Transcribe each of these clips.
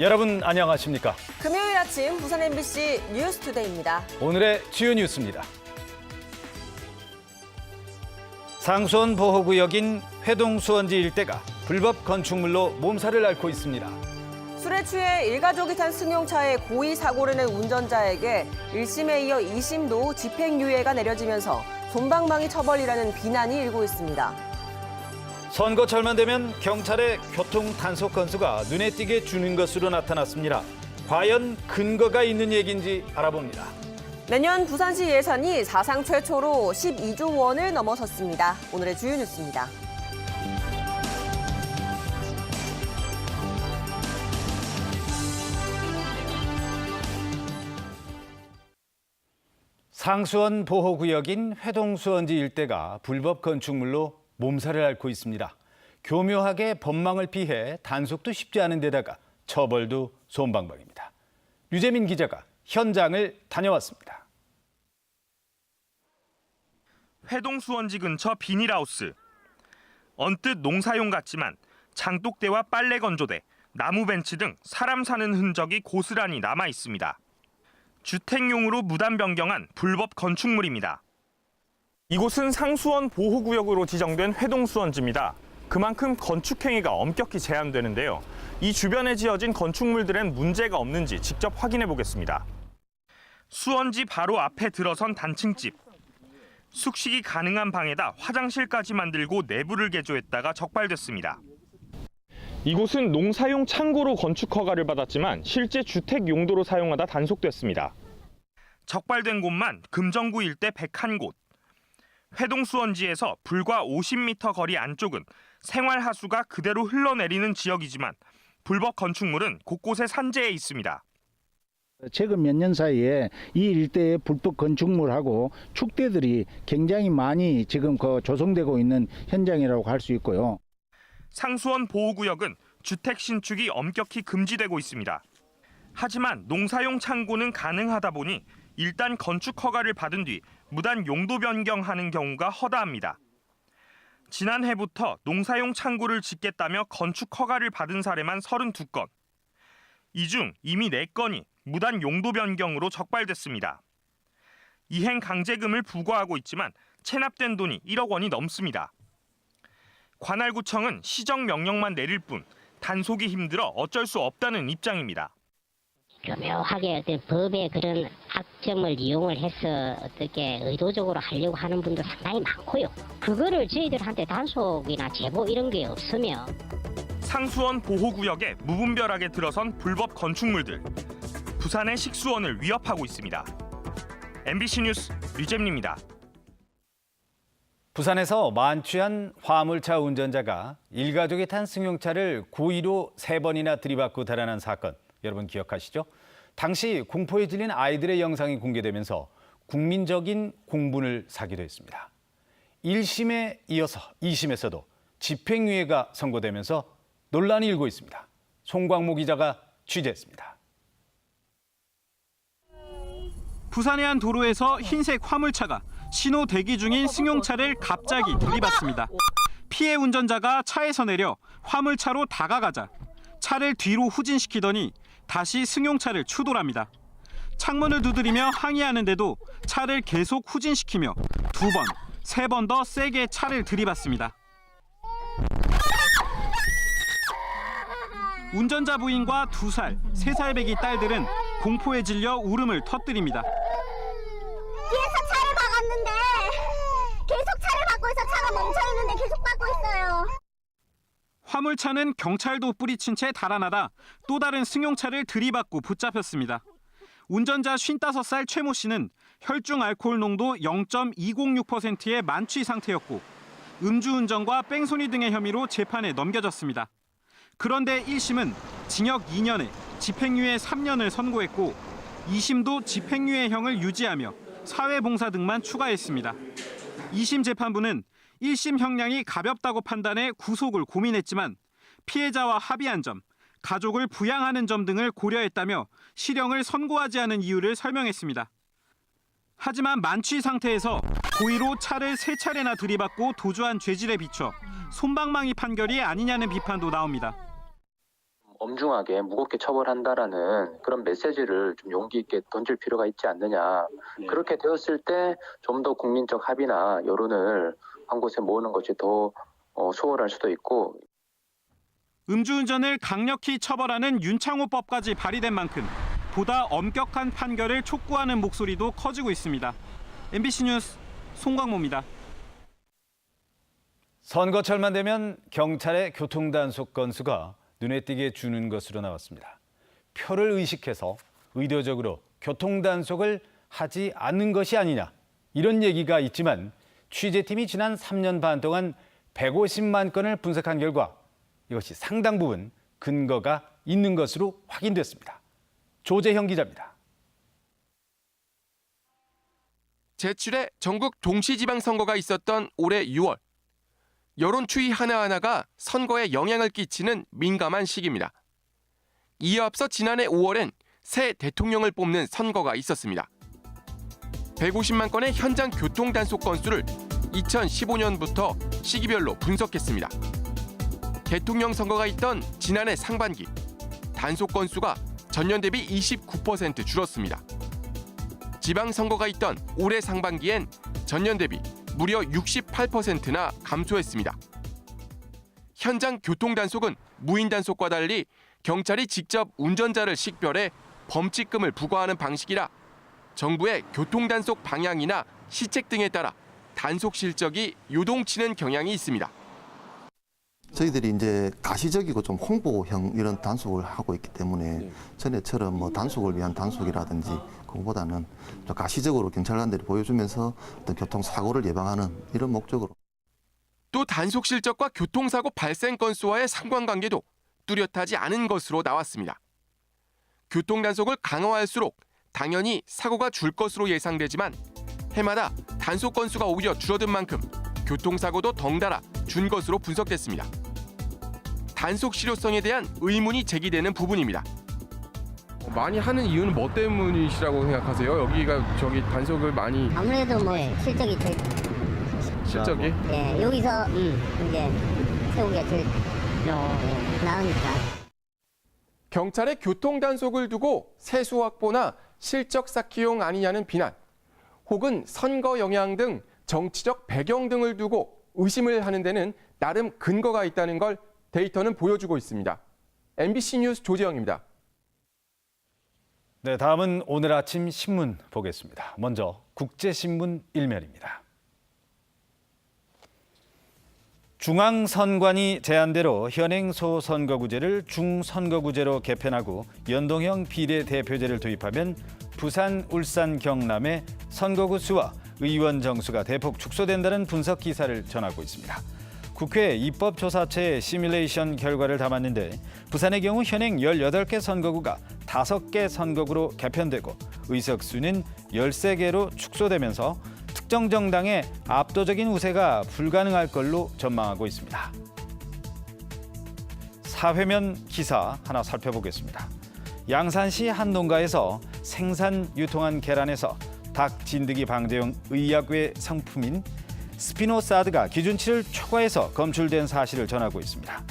여러분 안녕하십니까? 금요일 아침 부산 MBC 뉴스투데이입니다. 오늘의 주요 뉴스입니다. 상수원 보호구역인 회동수원지 일대가 불법 건축물로 몸살을 앓고 있습니다. 술에 취해 일가족이 탄 승용차에 고의 사고를 낸 운전자에게 1심에 이어 2심도 집행유예가 내려지면서 솜방망이 처벌이라는 비난이 일고 있습니다. 선거철만 되면 경찰의 교통 단속 건수가 눈에 띄게 주는 것으로 나타났습니다. 과연 근거가 있는 얘기인지 알아봅니다. 내년 부산시 예산이 사상 최초로 12조 원을 넘어섰습니다. 오늘의 주요 뉴스입니다. 상수원 보호구역인 회동수원지 일대가 불법 건축물로 몸살을 앓고 있습니다. 교묘하게 법망을 피해 단속도 쉽지 않은 데다가 처벌도 솜방방입니다. 류재민 기자가 현장을 다녀왔습니다. 회동수원지 근처 비닐하우스. 언뜻 농사용 같지만 장독대와 빨래 건조대, 나무 벤치 등 사람 사는 흔적이 고스란히 남아 있습니다. 주택용으로 무단 변경한 불법 건축물입니다. 이곳은 상수원 보호구역으로 지정된 회동수원지입니다. 그만큼 건축 행위가 엄격히 제한되는데요. 이 주변에 지어진 건축물들엔 문제가 없는지 직접 확인해 보겠습니다. 수원지 바로 앞에 들어선 단층집. 숙식이 가능한 방에다 화장실까지 만들고 내부를 개조했다가 적발됐습니다. 이곳은 농사용 창고로 건축 허가를 받았지만 실제 주택 용도로 사용하다 단속됐습니다. 적발된 곳만 금정구 일대 101곳. 회동수원지에서 불과 50m 거리 안쪽은 생활 하수가 그대로 흘러내리는 지역이지만 불법 건축물은 곳곳에 산재해 있습니다. 최근 몇 년 사이에 이 일대의 불법 건축물하고 축대들이 굉장히 많이 지금 그 조성되고 있는 현장이라고 할 수 있고요. 상수원 보호구역은 주택 신축이 엄격히 금지되고 있습니다. 하지만 농사용 창고는 가능하다 보니 일단 건축 허가를 받은 뒤 무단 용도 변경하는 경우가 허다합니다. 지난해부터 농사용 창고를 짓겠다며 건축 허가를 받은 사례만 32건. 이 중 이미 4건이 무단 용도 변경으로 적발됐습니다. 이행 강제금을 부과하고 있지만 체납된 돈이 1억 원이 넘습니다. 관할구청은 시정 명령만 내릴 뿐 단속이 힘들어 어쩔 수 없다는 입장입니다. 교묘하게 어떤 법의 그런 악점을 이용을 해서 어떻게 의도적으로 하려고 하는 분도 상당히 많고요. 그거를 저희들한테 단속이나 제보 이런 게 없으면 상수원 보호구역에 무분별하게 들어선 불법 건축물들. 부산의 식수원을 위협하고 있습니다. MBC 뉴스 류잼입니다. 부산에서 만취한 화물차 운전자가 일가족이 탄 승용차를 고의로 세 번이나 들이받고 달아난 사건 여러분 기억하시죠? 당시 공포에 질린 아이들의 영상이 공개되면서 국민적인 공분을 사기도 했습니다. 1심에 이어서 2심에서도 집행유예가 선고되면서 논란이 일고 있습니다. 송광모 기자가 취재했습니다. 부산의 한 도로에서 흰색 화물차가 신호 대기 중인 승용차를 갑자기 들이받습니다. 피해 운전자가 차에서 내려 화물차로 다가가자 차를 뒤로 후진시키더니 다시 승용차를 추돌합니다. 창문을 두드리며 항의하는데도 차를 계속 후진시키며 두 번, 세 번 더 세게 차를 들이받습니다. 운전자 부인과 두 살, 세 살 배기 딸들은 공포에 질려 울음을 터뜨립니다. 뒤에서 차를 박았는데 계속 차를 받고 있어 차가 멈춰 있는데 계속 받고 있어요. 화물차는 경찰도 뿌리친 채 달아나다 또 다른 승용차를 들이받고 붙잡혔습니다. 운전자 55살 최모 씨는 혈중 알코올 농도 0.206%의 만취 상태였고 음주운전과 뺑소니 등의 혐의로 재판에 넘겨졌습니다. 그런데 1심은 징역 2년에 집행유예 3년을 선고했고 2심도 집행유예형을 유지하며 사회봉사 등만 추가했습니다. 2심 재판부는 1심 형량이 가볍다고 판단해 구속을 고민했지만 피해자와 합의한 점, 가족을 부양하는 점 등을 고려했다며 실형을 선고하지 않은 이유를 설명했습니다. 하지만 만취 상태에서 고의로 차를 세 차례나 들이받고 도주한 죄질에 비춰 솜방망이 판결이 아니냐는 비판도 나옵니다. 엄중하게 무겁게 처벌한다라는 그런 메시지를 좀 용기 있게 던질 필요가 있지 않느냐. 그렇게 되었을 때 좀 더 국민적 합의나 여론을 한 곳에 모으는 것이 더 어, 수월할 수도 있고 음주운전을 강력히 처벌하는 윤창호법까지 발의된 만큼 보다 엄격한 판결을 촉구하는 목소리도 커지고 있습니다. MBC 뉴스 송광모입니다. 선거철만 되면 경찰의 교통단속 건수가 눈에 띄게 주는 것으로 나왔습니다. 표를 의식해서 의도적으로 교통단속을 하지 않는 것이 아니냐 이런 얘기가 있지만 취재팀이 지난 3년 반 동안 150만 건을 분석한 결과 이것이 상당 부분 근거가 있는 것으로 확인됐습니다. 조재형 기자입니다. 제출의 전국 동시지방선거가 있었던 올해 6월. 여론 추이 하나하나가 선거에 영향을 끼치는 민감한 시기입니다. 이에 앞서 지난해 5월엔 새 대통령을 뽑는 선거가 있었습니다. 150만 건의 현장 교통 단속 건수를 2015년부터 시기별로 분석했습니다. 대통령 선거가 있던 지난해 상반기 단속 건수가 전년 대비 29% 줄었습니다. 지방 선거가 있던 올해 상반기엔 전년 대비 무려 68%나 감소했습니다. 현장 교통 단속은 무인 단속과 달리 경찰이 직접 운전자를 식별해 범칙금을 부과하는 방식이라 정부의 교통 단속 방향이나 시책 등에 따라 단속 실적이 요동치는 경향이 있습니다. 저희들이 이제 가시적이고 좀 홍보형 이런 단속을 하고 있기 때문에 전에처럼 뭐 단속을 위한 단속이라든지 그거보다는 좀 가시적으로 경찰관들이 보여주면서 어떤 교통사고를 예방하는 이런 목적으로 또 단속 실적과 교통사고 발생 건수와의 상관관계도 뚜렷하지 않은 것으로 나왔습니다. 교통 단속을 강화할수록 당연히 사고가 줄 것으로 예상되지만 해마다 단속 건수가 오히려 줄어든 만큼 교통사고도 덩달아 준 것으로 분석됐습니다. 단속 실효성에 대한 의문이 제기되는 부분입니다. 많이 하는 이유는 뭐 때문이시라고 생각하세요? 여기가 저기 단속을 많이 아무래도 뭐 실적이 제일 실적이 예, 여기서 이제 세운 게 제일 예, 나으니까. 경찰의 교통 단속을 두고 세수 확보나 실적 쌓기용 아니냐는 비난, 혹은 선거 영향 등 정치적 배경 등을 두고 의심을 하는 데는 나름 근거가 있다는 걸 데이터는 보여주고 있습니다. MBC 뉴스 조재영입니다. 네, 다음은 오늘 아침 신문 보겠습니다. 먼저 국제신문 일면입니다. 중앙선관위 제안대로 현행 소선거구제를 중선거구제로 개편하고 연동형 비례대표제를 도입하면 부산, 울산, 경남의 선거구 수와 의원 정수가 대폭 축소된다는 분석 기사를 전하고 있습니다. 국회 입법조사처의 시뮬레이션 결과를 담았는데 부산의 경우 현행 18개 선거구가 5개 선거구로 개편되고 의석 수는 13개로 축소되면서 특정 정당의 압도적인 우세가 불가능할 걸로 전망하고 있습니다. 사회면 기사 하나 살펴보겠습니다. 양산시 한 농가에서 생산 유통한 계란에서 닭 진드기 방제용 의약외 상품인 스피노사드가 기준치를 초과해서 검출된 사실을 전하고 있습니다.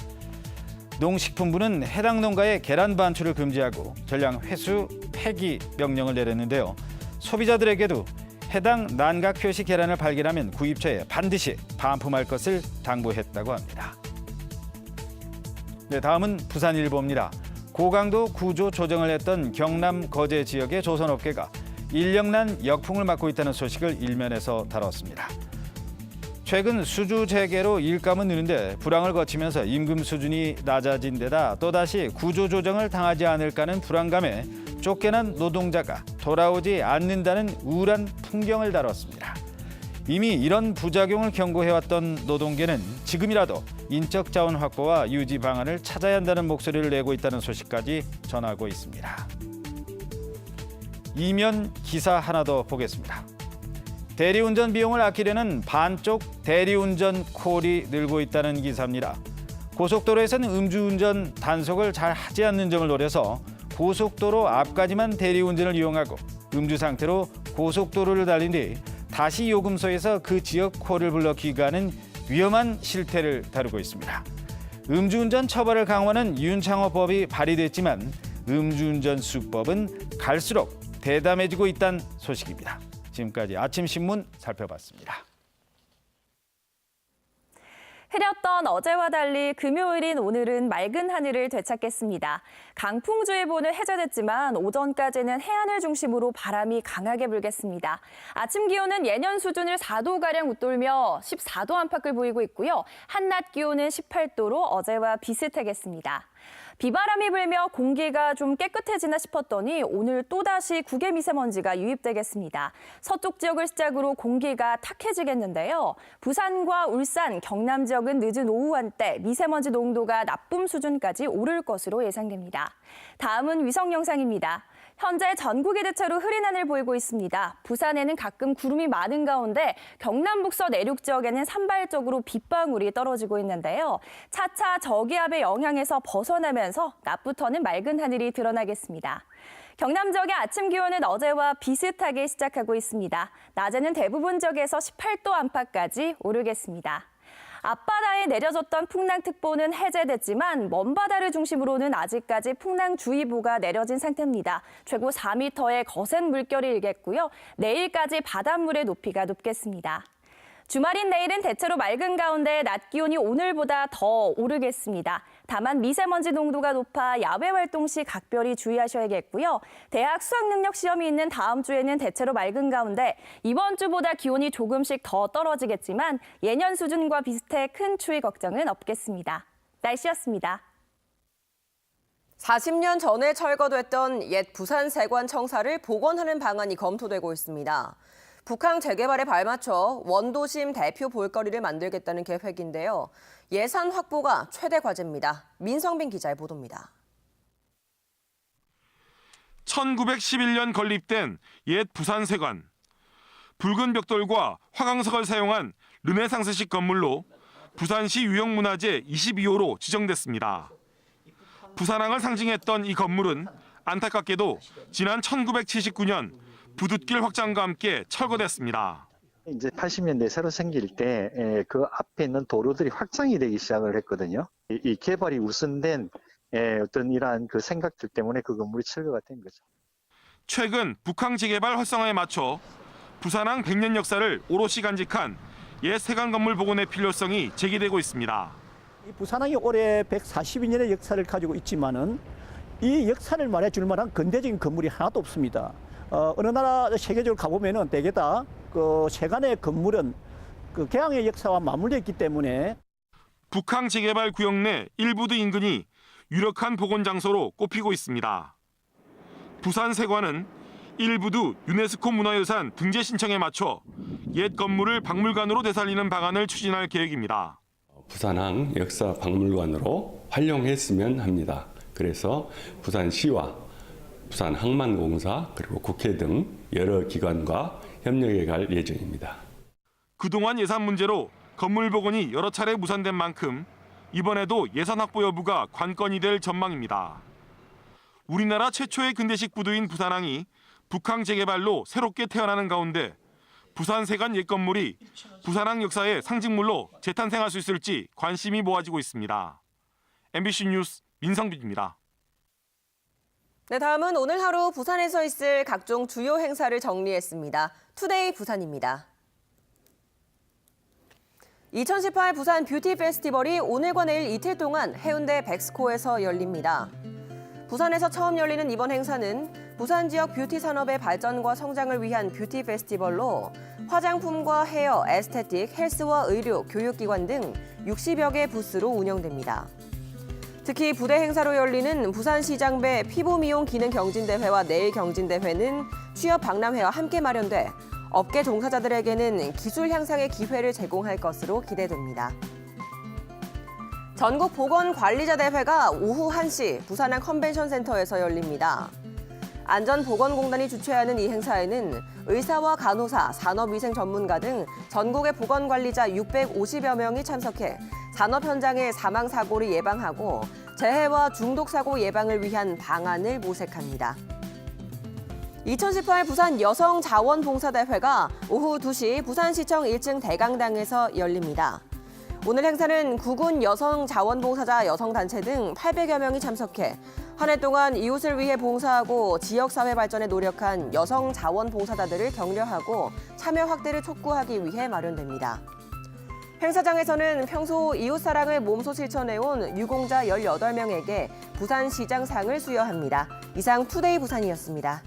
농식품부는 해당 농가의 계란 반출을 금지하고 전량 회수 폐기 명령을 내렸는데요. 소비자들에게도 해당 난각 표시 계란을 발견하면 구입처에 반드시 반품할 것을 당부했다고 합니다. 네, 다음은 부산일보입니다. 고강도 구조 조정을 했던 경남 거제 지역의 조선업계가 인력난 역풍을 맞고 있다는 소식을 일면에서 다뤘습니다. 최근 수주 재개로 일감은 느는데 불황을 거치면서 임금 수준이 낮아진 데다 또다시 구조 조정을 당하지 않을까는 불안감에 쫓겨난 노동자가 돌아오지 않는다는 우울한 풍경을 다뤘습니다. 이미 이런 부작용을 경고해왔던 노동계는 지금이라도 인적 자원 확보와 유지 방안을 찾아야 한다는 목소리를 내고 있다는 소식까지 전하고 있습니다. 이면 기사 하나 더 보겠습니다. 대리운전 비용을 아끼려는 반쪽 대리운전 콜이 늘고 있다는 기사입니다. 고속도로에서는 음주운전 단속을 잘 하지 않는 점을 노려서 고속도로 앞까지만 대리운전을 이용하고 음주 상태로 고속도로를 달린 뒤 다시 요금소에서 그 지역 콜을 불러 귀가하는 위험한 실태를 다루고 있습니다. 음주운전 처벌을 강화하는 윤창호법이 발의됐지만 음주운전 수법은 갈수록 대담해지고 있다는 소식입니다. 지금까지 아침 신문 살펴봤습니다. 흐렸던 어제와 달리 금요일인 오늘은 맑은 하늘을 되찾겠습니다. 강풍주의보는 해제됐지만 오전까지는 해안을 중심으로 바람이 강하게 불겠습니다. 아침 기온은 예년 수준을 4도가량 웃돌며 14도 안팎을 보이고 있고요. 한낮 기온은 18도로 어제와 비슷하겠습니다. 비바람이 불며 공기가 좀 깨끗해지나 싶었더니 오늘 또다시 국외 미세먼지가 유입되겠습니다. 서쪽 지역을 시작으로 공기가 탁해지겠는데요. 부산과 울산, 경남 지역은 늦은 오후 한때 미세먼지 농도가 나쁨 수준까지 오를 것으로 예상됩니다. 다음은 위성 영상입니다. 현재 전국이 대체로 흐린 하늘 보이고 있습니다. 부산에는 가끔 구름이 많은 가운데 경남 북서 내륙 지역에는 산발적으로 빗방울이 떨어지고 있는데요. 차차 저기압의 영향에서 벗어나면서 낮부터는 맑은 하늘이 드러나겠습니다. 경남 지역의 아침 기온은 어제와 비슷하게 시작하고 있습니다. 낮에는 대부분 지역에서 18도 안팎까지 오르겠습니다. 앞바다에 내려졌던 풍랑특보는 해제됐지만 먼바다를 중심으로는 아직까지 풍랑주의보가 내려진 상태입니다. 최고 4m의 거센 물결이 일겠고요. 내일까지 바닷물의 높이가 높겠습니다. 주말인 내일은 대체로 맑은 가운데 낮 기온이 오늘보다 더 오르겠습니다. 다만 미세먼지 농도가 높아 야외 활동 시 각별히 주의하셔야겠고요. 대학 수학 능력 시험이 있는 다음 주에는 대체로 맑은 가운데 이번 주보다 기온이 조금씩 더 떨어지겠지만 예년 수준과 비슷해 큰 추위 걱정은 없겠습니다. 날씨였습니다. 40년 전에 철거됐던 옛 부산 세관 청사를 복원하는 방안이 검토되고 있습니다. 북항 재개발에 발맞춰 원도심 대표 볼거리를 만들겠다는 계획인데요. 예산 확보가 최대 과제입니다. 민성빈 기자의 보도입니다. 1911년 건립된 옛 부산세관. 붉은 벽돌과 화강석을 사용한 르네상스식 건물로 부산시 유형문화재 22호로 지정됐습니다. 부산항을 상징했던 이 건물은 안타깝게도 지난 1979년 부둣길 확장과 함께 철거됐습니다. 이제 80년대 새로 생길 때 그 앞에 있는 도로들이 확장이 되기 시작을 했거든요. 이, 이 개발이 우선된 에, 어떤 이러한 그 생각들 때문에 그 건물이 철거가 된 거죠. 최근 북항 재개발 활성화에 맞춰 부산항 100년 역사를 오롯이 간직한 옛 세관 건물 복원의 필요성이 제기되고 있습니다. 이 부산항이 올해 142년의 역사를 가지고 있지만은 이 역사를 말해줄 만한 근대적인 건물이 하나도 없습니다. 어, 어느 나라 세계적으로 가보면은 대개 다 그 세관의 건물은 그 개항의 역사와 맞물려 있기 때문에 북항 재개발 구역 내 일부두 인근이 유력한 복원 장소로 꼽히고 있습니다. 부산 세관은 일부두 유네스코 문화유산 등재 신청에 맞춰 옛 건물을 박물관으로 되살리는 방안을 추진할 계획입니다. 부산항 역사 박물관으로 활용했으면 합니다. 그래서 부산시와 부산항만공사 그리고 국회 등 여러 기관과 협력해 갈 예정입니다. 그동안 예산 문제로 건물 복원이 여러 차례 무산된 만큼 이번에도 예산 확보 여부가 관건이 될 전망입니다. 우리나라 최초의 근대식 부두인 부산항이 북항 재개발로 새롭게 태어나는 가운데 부산 세관 옛 건물이 부산항 역사의 상징물로 재탄생할 수 있을지 관심이 모아지고 있습니다. MBC 뉴스 민성빈입니다. 네, 다음은 오늘 하루 부산에서 있을 각종 주요 행사를 정리했습니다. 투데이 부산입니다. 2018 부산 뷰티 페스티벌이 오늘과 내일 이틀 동안 해운대 백스코에서 열립니다. 부산에서 처음 열리는 이번 행사는 부산 지역 뷰티 산업의 발전과 성장을 위한 뷰티 페스티벌로 화장품과 헤어, 에스테틱, 헬스와 의료, 교육기관 등 60여 개 부스로 운영됩니다. 특히 부대 행사로 열리는 부산시장배 피부미용 기능 경진대회와 내일 경진대회는 취업 박람회와 함께 마련돼 업계 종사자들에게는 기술 향상의 기회를 제공할 것으로 기대됩니다. 전국 보건관리자 대회가 오후 1시 부산항 컨벤션센터에서 열립니다. 안전보건공단이 주최하는 이 행사에는 의사와 간호사, 산업위생 전문가 등 전국의 보건관리자 650여 명이 참석해 산업 현장의 사망 사고를 예방하고 재해와 중독 사고 예방을 위한 방안을 모색합니다. 2018 부산 여성 자원봉사대회가 오후 2시 부산시청 1층 대강당에서 열립니다. 오늘 행사는 구군 여성 자원봉사자 여성단체 등 800여 명이 참석해 한 해 동안 이웃을 위해 봉사하고 지역사회 발전에 노력한 여성 자원봉사자들을 격려하고 참여 확대를 촉구하기 위해 마련됩니다. 행사장에서는 평소 이웃사랑을 몸소 실천해온 유공자 18명에게 부산시장상을 수여합니다. 이상 투데이 부산이었습니다.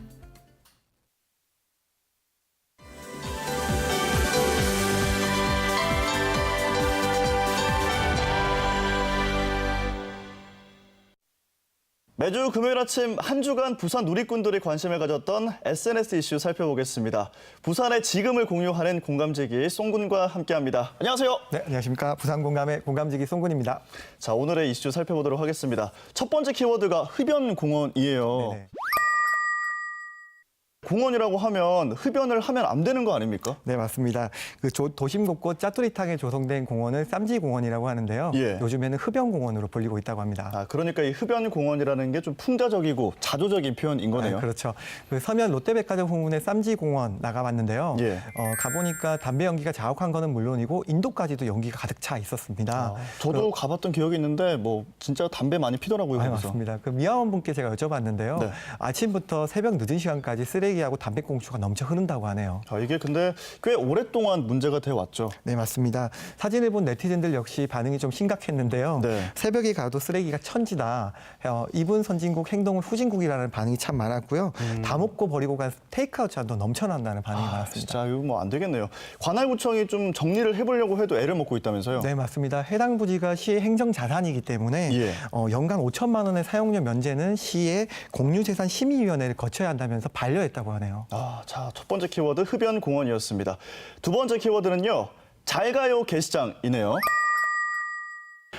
매주 금요일 아침 한 주간 부산 누리꾼들이 관심을 가졌던 SNS 이슈 살펴보겠습니다. 부산의 지금을 공유하는 공감지기 송군과 함께합니다. 안녕하세요. 네, 안녕하십니까. 부산 공감의 공감지기 송군입니다. 자, 오늘의 이슈 살펴보도록 하겠습니다. 첫 번째 키워드가 흡연공원이에요. 네네. 공원이라고 하면 흡연을 하면 안 되는 거 아닙니까? 네, 맞습니다. 그 조- 도심 곳곳 짜투리탕에 조성된 공원을 쌈지공원이라고 하는데요. 예. 요즘에는 흡연공원으로 불리고 있다고 합니다. 아, 그러니까 이 흡연 공원이라는 게 좀 풍자적이고 자조적인 표현인 거네요. 네, 그렇죠. 그 서면 롯데백화점 후문의 쌈지공원 나가봤는데요. 예. 어, 가보니까 담배 연기가 자욱한 거는 물론이고 인도까지도 연기가 가득 차 있었습니다. 아, 저도 가봤던 기억이 있는데 뭐 진짜 담배 많이 피더라고요. 아, 거기서. 맞습니다. 그 미아원 분께 제가 여쭤봤는데요. 네. 아침부터 새벽 늦은 시간까지 쓰레기 하고 담배꽁초가 넘쳐 흐른다고 하네요. 아, 이게 근데 꽤 오랫동안 문제가 돼 왔죠. 네, 맞습니다. 사진을 본 네티즌들 역시 반응이 좀 심각했는데요. 네. 새벽에 가도 쓰레기가 천지다. 어, 이분 선진국 행동은 후진국이라는 반응이 참 많았고요. 다 먹고 버리고 간 테이크아웃 잔도 넘쳐난다는 반응이 음. 아, 많았습니다. 진짜 이거 뭐 안 되겠네요. 관할구청이 좀 정리를 해보려고 해도 애를 먹고 있다면서요? 네, 맞습니다. 해당 부지가 시의 행정 자산이기 때문에 예. 어, 연간 5천만 원의 사용료 면제는 시의 공유재산 심의위원회를 거쳐야 한다면서 반려했다고 하네요. 아, 자, 첫 번째 키워드 흡연공원이었습니다. 두 번째 키워드는요. 잘 가요 게시장이네요.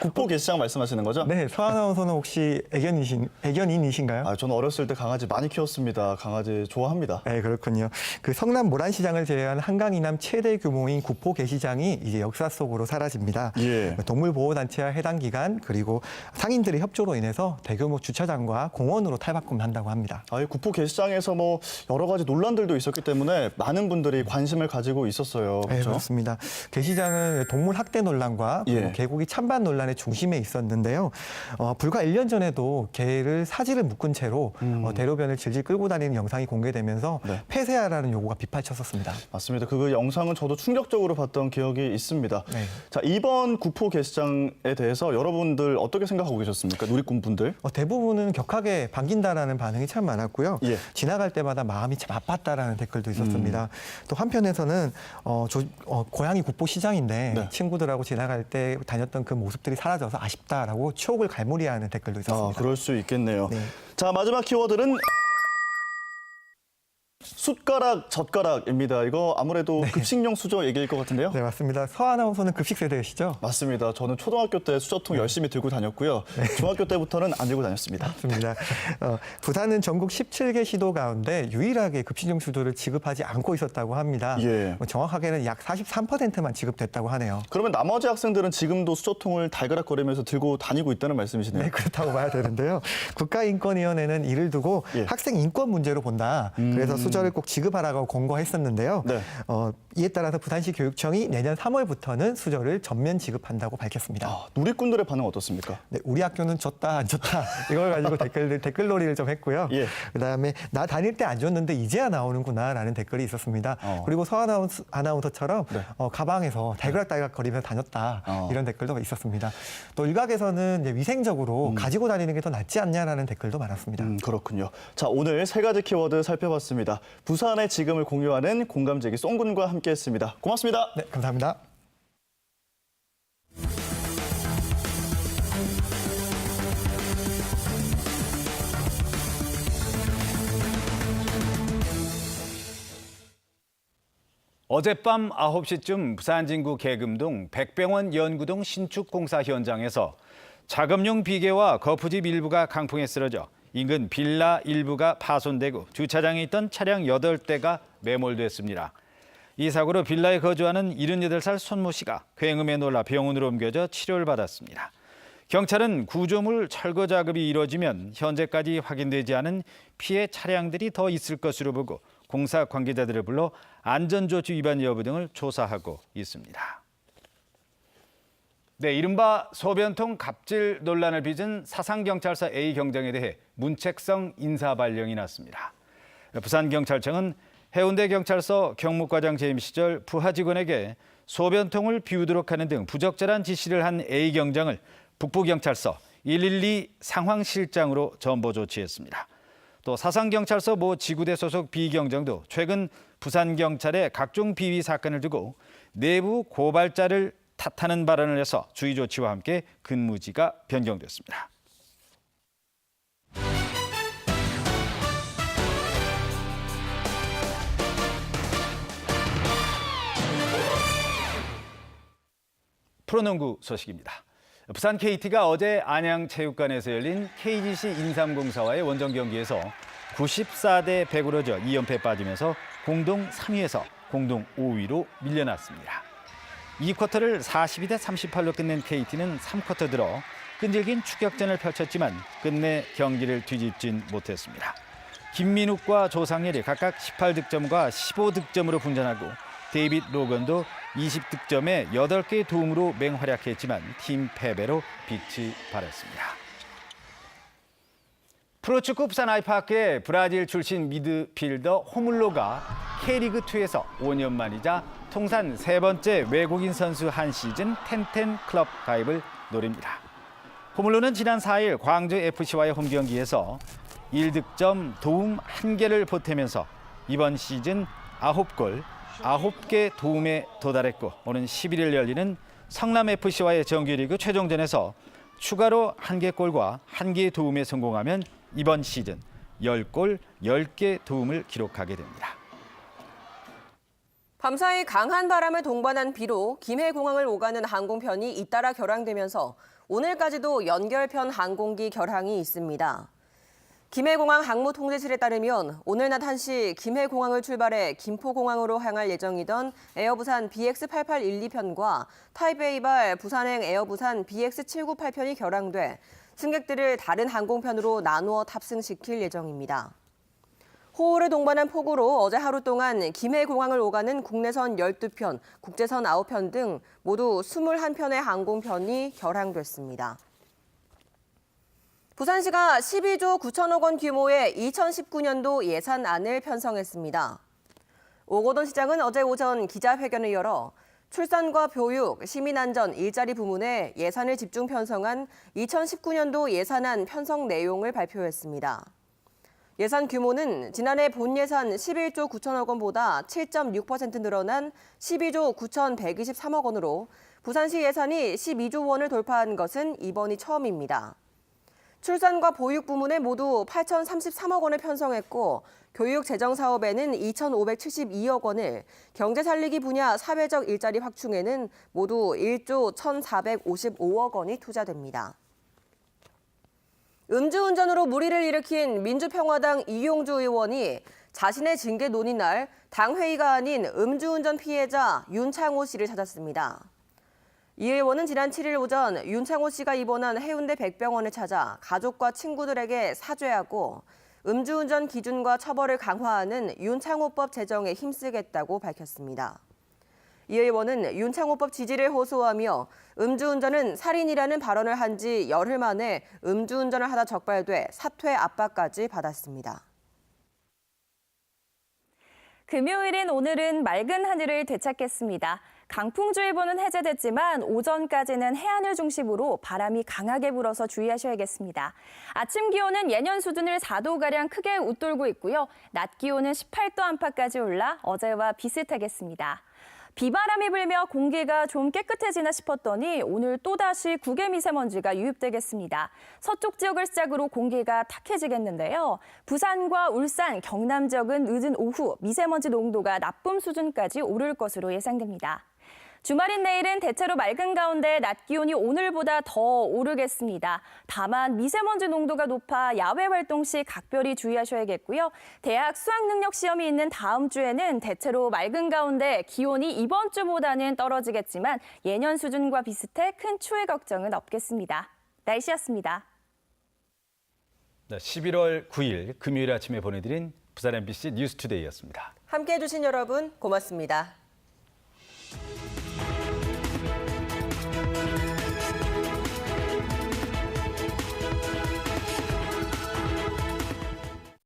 국보 게시장 말씀하시는 거죠? 네, 서 아나운서는 혹시 애견이신, 애견인이신가요? 아, 저는 어렸을 때 강아지 많이 키웠습니다. 강아지 좋아합니다. 네, 그렇군요. 그 성남 모란시장을 제외한 한강 이남 최대 규모인 구포 게시장이 이제 역사 속으로 사라집니다. 예. 동물보호단체와 해당 기관 그리고 상인들의 협조로 인해서 대규모 주차장과 공원으로 탈바꿈한다고 합니다. 아, 이 구포 게시장에서 뭐 여러 가지 논란들도 있었기 때문에 많은 분들이 관심을 가지고 있었어요. 네, 그렇죠? 그렇습니다. 게시장은 동물 학대 논란과 예. 개고기 찬반 논란 의 중심에 있었는데요. 어, 불과 1년 전에도 개를 사지를 묶은 채로 어, 대로변을 질질 끌고 다니는 영상이 공개되면서 음. 네. 폐쇄하라는 요구가 비판쳤었습니다. 맞습니다. 그 영상은 저도 충격적으로 봤던 기억이 있습니다. 네. 자, 이번 구포 게시장에 대해서 여러분들 어떻게 생각하고 계셨습니까? 누리꾼 분들? 어, 대부분은 격하게 반긴다라는 반응이 참 많았고요. 예. 지나갈 때마다 마음이 참 아팠다라는 댓글도 있었습니다. 또 한편에서는 어, 조- 어, 고향이 국보 시장인데 네. 친구들하고 지나갈 때 다녔던 그 모습들이 사라져서 아쉽다라고 추억을 갈무리하는 댓글도 아, 있었습니다. 그럴 수 있겠네요. 네. 자, 마지막 키워드는 숟가락, 젓가락입니다. 이거 아무래도 급식용 수저 얘기일 것 같은데요? 네, 맞습니다. 서 아나운서는 급식 세대이시죠? 맞습니다. 저는 초등학교 때 수저통 열심히 들고 다녔고요. 중학교 때부터는 안 들고 다녔습니다. 맞습니다. 어, 부산은 전국 17개 시도 가운데 유일하게 급식용 수도를 지급하지 않고 있었다고 합니다. 예. 뭐 정확하게는 약 43%만 지급됐다고 하네요. 그러면 나머지 학생들은 지금도 수저통을 달그락거리면서 들고 다니고 있다는 말씀이시네요. 네, 그렇다고 봐야 되는데요. 국가인권위원회는 이를 두고 예. 학생 인권 문제로 본다. 그래서 수저를 꼭 지급하라고 권고했었는데요. 네. 어, 이에 따라서 부산시 교육청이 내년 3월부터는 수저를 전면 지급한다고 밝혔습니다. 아, 누리꾼들의 반응 어떻습니까? 네, 우리 학교는 줬다 안 줬다 이걸 가지고 댓글 댓글놀이를 좀 했고요. 예. 그다음에 나 다닐 때 안 줬는데 이제야 나오는구나라는 댓글이 있었습니다. 어. 그리고 서 아나운서, 아나운서처럼 네. 어, 가방에서 달그락달그락 거리면서 다녔다 어. 이런 댓글도 있었습니다. 또 일각에서는 이제 위생적으로 가지고 다니는 게 더 낫지 않냐라는 댓글도 많았습니다. 음, 그렇군요. 자, 오늘 세 가지 키워드 살펴봤습니다. 부산의 지금을 공유하는 공감제기 송군과 함께했습니다. 고맙습니다. 네, 감사합니다. 어젯밤 9시쯤 부산 진구 계금동 백병원 연구동 신축 공사 현장에서 작업용 비계와 거푸집 일부가 강풍에 쓰러져 인근 빌라 일부가 파손되고 주차장에 있던 차량 8대가 매몰됐습니다. 이 사고로 빌라에 거주하는 78살 손모 씨가 굉음에 놀라 병원으로 옮겨져 치료를 받았습니다. 경찰은 구조물 철거 작업이 이뤄지면 현재까지 확인되지 않은 피해 차량들이 더 있을 것으로 보고 공사 관계자들을 불러 안전조치 위반 여부 등을 조사하고 있습니다. 네, 이른바 소변통 갑질 논란을 빚은 사상경찰서 A 경장에 대해 문책성 인사 발령이 났습니다. 부산경찰청은 해운대 경찰서 경무과장 재임 시절 부하 직원에게 소변통을 비우도록 하는 등 부적절한 지시를 한 A 경장을 북부경찰서 112 상황실장으로 전보 조치했습니다. 또 사상경찰서 모 지구대 소속 B 경장도 최근 부산경찰의 각종 비위 사건을 두고 내부 고발자를 탓하는 발언을 해서 주의 조치와 함께 근무지가 변경됐습니다. 프로농구 소식입니다. 부산 KT가 어제 안양체육관에서 열린 KGC 인삼공사와의 원정 경기에서 94대 100으로 져 2연패 빠지면서 공동 3위에서 공동 5위로 밀려났습니다. 2쿼터를 42대 38로 끝낸 KT는 3쿼터 들어 끈질긴 추격전을 펼쳤지만 끝내 경기를 뒤집진 못했습니다. 김민욱과 조상렬이 각각 18득점과 15득점으로 분전하고 데이빗 로건도 20득점에 8개의 도움으로 맹활약했지만 팀 패배로 빛이 발했습니다. 프로축구 부산 아이파크의 브라질 출신 미드필더 호물로가 K리그2에서 5년 만이자 통산 세 번째 외국인 선수 한 시즌 텐텐 클럽 가입을 노립니다. 호물로는 지난 4일 광주 FC와의 홈 경기에서 1득점, 도움 1개를 보태면서 이번 시즌 9골, 9개 도움에 도달했고 오는 11일 열리는 성남FC와의 정규리그 최종전에서 추가로 1개 골과 1개의 도움에 성공하면 이번 시즌 10골, 10개 도움을 기록하게 됩니다. 밤사이 강한 바람을 동반한 비로 김해 공항을 오가는 항공편이 잇따라 결항되면서 오늘까지도 연결편 항공기 결항이 있습니다. 김해공항 항모통제실에 따르면 오늘 낮 1시 김해공항을 출발해 김포공항으로 향할 예정이던 에어부산 BX8812편과 타이베이발 부산행 에어부산 BX798편이 결항돼 승객들을 다른 항공편으로 나누어 탑승시킬 예정입니다. 호우를 동반한 폭우로 어제 하루 동안 김해공항을 오가는 국내선 12편, 국제선 9편 등 모두 21편의 항공편이 결항됐습니다. 부산시가 12조 9천억 원 규모의 2019년도 예산안을 편성했습니다. 오고돈 시장은 어제 오전 기자회견을 열어 출산과 교육, 시민안전, 일자리 부문에 예산을 집중 편성한 2019년도 예산안 편성 내용을 발표했습니다. 예산 규모는 지난해 본 예산 11조 9천억 원보다 7.6% 늘어난 12조 9,123억 원으로 부산시 예산이 12조 원을 돌파한 것은 이번이 처음입니다. 출산과 보육 부문에 모두 8,033억 원을 편성했고 교육 재정 사업에는 2,572억 원을, 경제 살리기 분야 사회적 일자리 확충에는 모두 1조 1,455억 원이 투자됩니다. 음주운전으로 물의를 일으킨 민주평화당 이용주 의원이 자신의 징계 논의 날 당회의가 아닌 음주운전 피해자 윤창호 씨를 찾았습니다. 이 의원은 지난 7일 오전 윤창호 씨가 입원한 해운대 백병원을 찾아 가족과 친구들에게 사죄하고 음주운전 기준과 처벌을 강화하는 윤창호법 제정에 힘쓰겠다고 밝혔습니다. 이 의원은 윤창호법 지지를 호소하며 음주운전은 살인이라는 발언을 한 지 열흘 만에 음주운전을 하다 적발돼 사퇴 압박까지 받았습니다. 금요일인 오늘은 맑은 하늘을 되찾겠습니다. 강풍주의보는 해제됐지만 오전까지는 해안을 중심으로 바람이 강하게 불어서 주의하셔야겠습니다. 아침 기온은 예년 수준을 4도가량 크게 웃돌고 있고요. 낮 기온은 18도 안팎까지 올라 어제와 비슷하겠습니다. 비바람이 불며 공기가 좀 깨끗해지나 싶었더니 오늘 또다시 국외 미세먼지가 유입되겠습니다. 서쪽 지역을 시작으로 공기가 탁해지겠는데요. 부산과 울산, 경남 지역은 늦은 오후 미세먼지 농도가 나쁨 수준까지 오를 것으로 예상됩니다. 주말인 내일은 대체로 맑은 가운데 낮 기온이 오늘보다 더 오르겠습니다. 다만 미세먼지 농도가 높아 야외 활동 시 각별히 주의하셔야겠고요. 대학 수학 능력 시험이 있는 다음 주에는 대체로 맑은 가운데 기온이 이번 주보다는 떨어지겠지만 예년 수준과 비슷해 큰 추위 걱정은 없겠습니다. 날씨였습니다. 11월 9일 금요일 아침에 보내드린 부산 MBC 뉴스투데이였습니다. 함께해 주신 여러분 고맙습니다. Thank you.